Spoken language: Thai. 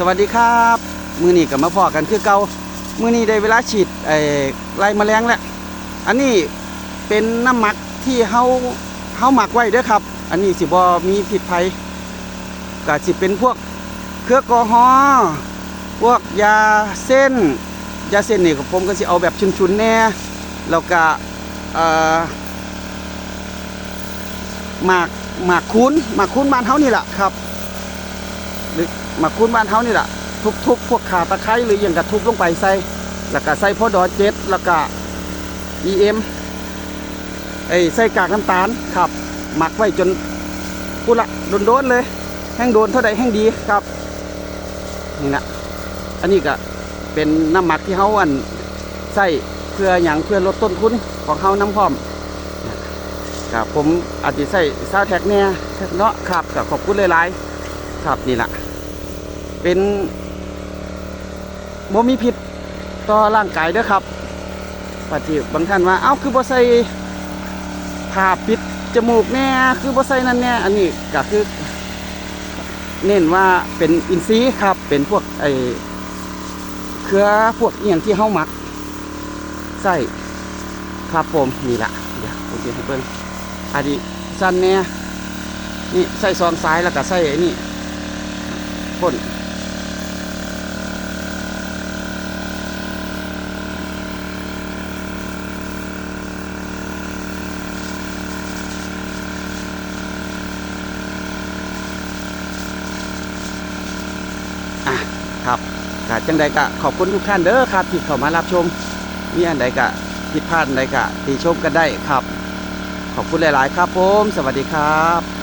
สวัสดีครับ มือนี้กับมาพอกันคือเก่ามือนี้ได้เวลาฉีดไอ้ไล่แมลงแล้วอันนี้เป็นน้ำหมักที่เฮาเฮาหมักไว้ด้อครับ อันนี้สิบ่มีผิดภัยก็สิเป็นพวกเครือแอลกอฮอพวกยาเส้น ยาเส้นนี่ผมก็สิเอาแบบชุนๆแน่แล้วก็หมากหมากคุ้นหมากคุ้นบ้านเฮานี่แหละครับ หรือหมักคุ้นบ้านเฮานี่แหละทุบๆพวกขาตะไคร้หรืออย่างกระทุบลงไปใส่แล้วก็ใส่พอดอเจ็ดแล้วก็ EM ไอ้ใส่กากน้ำตาลครับหมักไว้จนกุละโดนๆเลย แห้งโดนเท่าใดแห้งดีครับนี่นะอันนี้ก็เป็นน้ำหมักที่เฮาอันใส่เพื่ออย่างเพื่อลดต้นทุนของเฮาน้ำพร้อมครับผมอาจจะใส่ซาแท็กเนี่ยเนาะครับก็ขอบคุณหลายๆ ครับนี่แหละเป็นโมมีพิษต่อร่างกายเด้อครับปฏิบางท่านว่า เอ้าคือบ่ใส่ผ้าปิดจมูกแน่คือบ่ใส่นั่นแน่อันนี้ก็คือ เน้นว่าเป็นอินทรีย์ครับ เป็นพวกไอเครือพวกเอียงที่เฮามักใส่ครับผมนี่แหละเดี๋ยวผมจะให้เบิ่งอันนี้สั้นแน่นี่ใส่ซองซ้ายแล้วก็ใส่ไอ้นี่ พ่นะครับกจังใดก็ขอบคุณทุกท่านเด้อครับที่เข้ามารับชมมีอันใดก็ผิดพลาดใดก็ติชมกันได้ครับ ขอบคุณหลาย ๆ ครับผม สวัสดีครับ